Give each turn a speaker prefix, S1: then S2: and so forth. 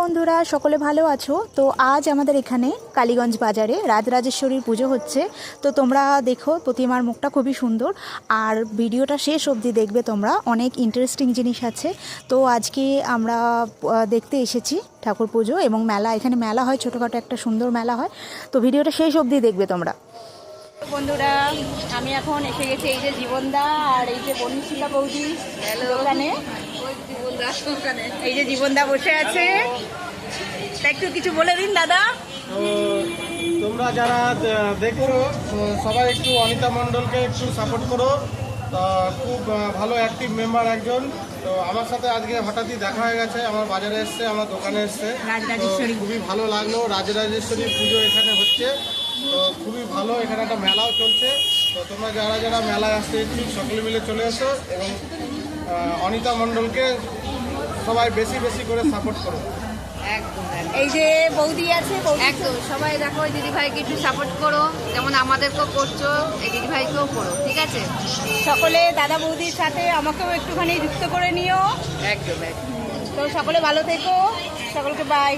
S1: বন্ধুরা, সকলে ভালো আছো? তো আজ আমাদের এখানে কালীগঞ্জ বাজারে রাজরাজেশ্বরীর পুজো হচ্ছে। তো তোমরা দেখো, প্রতিমার মুখটা খুবই সুন্দর। আর ভিডিওটা শেষ অবধি দেখবে তোমরা, অনেক ইন্টারেস্টিং জিনিস আছে। তো আজকে আমরা দেখতে এসেছি ঠাকুর পুজো এবং মেলা। এখানে মেলা হয়, ছোটোখাটো একটা সুন্দর মেলা হয়। তো ভিডিওটা শেষ অবধি দেখবে তোমরা। বন্ধুরা আমি এখন এসে গেছি এই যে জীবনদা আর এই যে বনিশিলা বৌদি দোকানে। এই যে জীবনদা বসে আছে। একটু কিছু বলে দিন দাদা।
S2: তোমরা যারা দেখো সবাই একটু অনিতা মণ্ডলকে একটু সাপোর্ট করো। তা খুব ভালো অ্যাক্টিভ মেম্বার একজন। তো আমার সাথে আজকে হঠাৎই দেখা হয়ে গেছে আমার বাজারে এসছে আমার দোকানে এসছে। খুবই ভালো লাগল রাজরাজেশ্বরী পুজো এখানে হচ্ছে। তো খুবই ভালো এখানে একটা মেলাও চলছে। তো তোমরা যারা যারা মেলায় আসতে ইচ্ছুক সকলে মিলে চলে এসো এবং অনিতা মণ্ডলকে সবাই বেশি বেশি করে সাপোর্ট করো।
S1: এই যে বৌদি আছে
S3: একদম। সবাই দেখো ওই দিদিভাইকে একটু সাপোর্ট করো। যেমন আমাদেরকেও করছ এই দিদিভাইকেও করো ঠিক আছে?
S1: সকলে দাদা বৌদির সাথে আমাকেও একটুখানি যুক্ত করে নিও।
S3: একদম একদম।
S1: তো সকলে ভালো থেকো সকলকে বাই